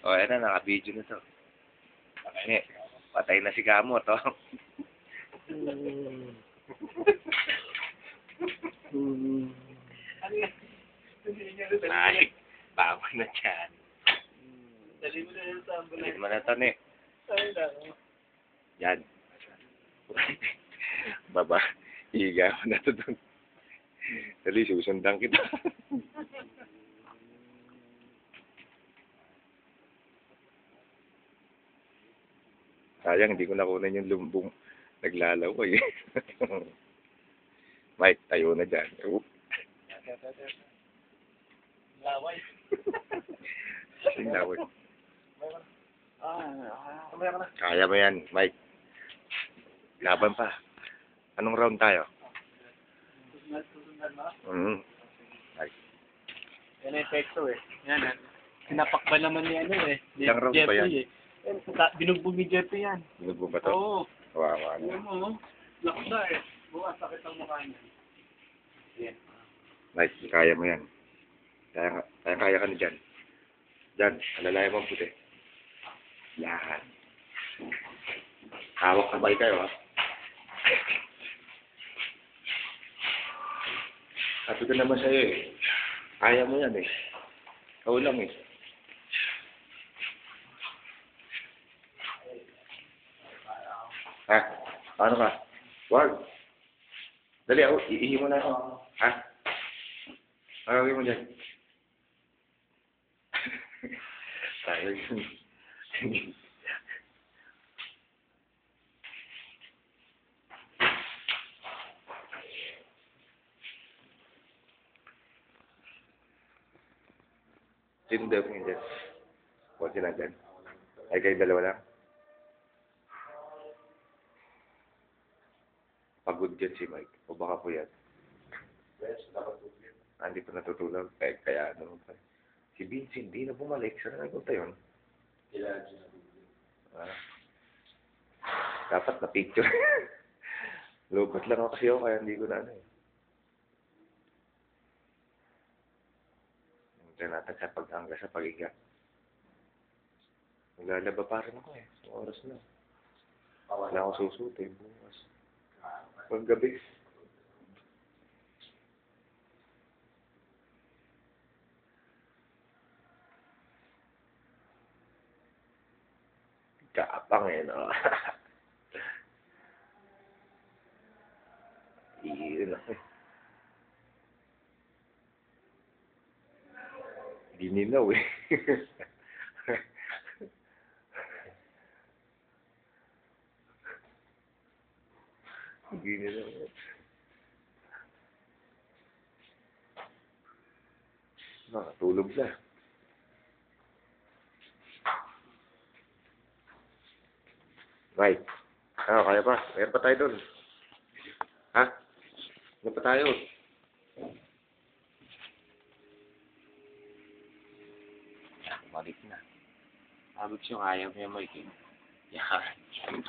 O, oh, na, naka-video na to. Ngayon, patay na si Kamo, to. Ay, bago na dyan. Dali mo na yun sa Ulit mo na to, ne. Yan. Baba, higa na to doon. Dali, susundan kita. Sayang, hindi ko nakunan yung lumbong naglalaw eh. Mike, tayo na dyan. Laway. Yung laway. Ah. Kaya mo yan, Mike. Laban pa. Anong round tayo? Mm. Mike. Yan ang epekto eh. Yan, yan. Sinapakba naman ni ano eh. Ilang round ba Jeffrey eh. Sa- Binugbog ni Jeffrey yan. Binugbog ba to? Oo. Kawawa Alam na. mo, oh. lakda eh. Bukas sakit ang mukha niya. Yan. Mike, kaya mo yan. Kaya, kaya, kaya ka na dyan. Dyan, alalayan mo ang puti. Yan. Hawak kamay kayo, ha? Sabi ko naman sa'yo, eh. Kaya mo yan, eh. Ikaw lang, eh. Ha? Paano ka? Wag. Dali, ako. Iihi mo na. Ha? Ano gawin mo dyan? Tayo yun. Sino daw ngayon dyan? Huwag sila dyan. Ay, kayo dalawa lang? Pagod dyan si Mike. O baka po yan. Ah, hindi pa natutulog. Eh, kaya ano pa. Si Vince, hindi na bumalik. Saan na nagpunta yun? Ah. Dapat na picture. Lupot lang ako kasi ako, kaya hindi ko na ano eh. Hintayin natin sa paghangga sa pagiga. Maglalaba pa rin ako eh. Sa oras na. Wala akong susuti bukas. Pag gabi. Kapang eh, no? Iyon lang eh. Gininaw eh. Gininaw eh. Nakatulog na. Right. Ah, kaya pa. Meron pa tayo doon. Ha? Meron pa tayo. Balik na. Abot yung ayaw niya, Mike. Yan.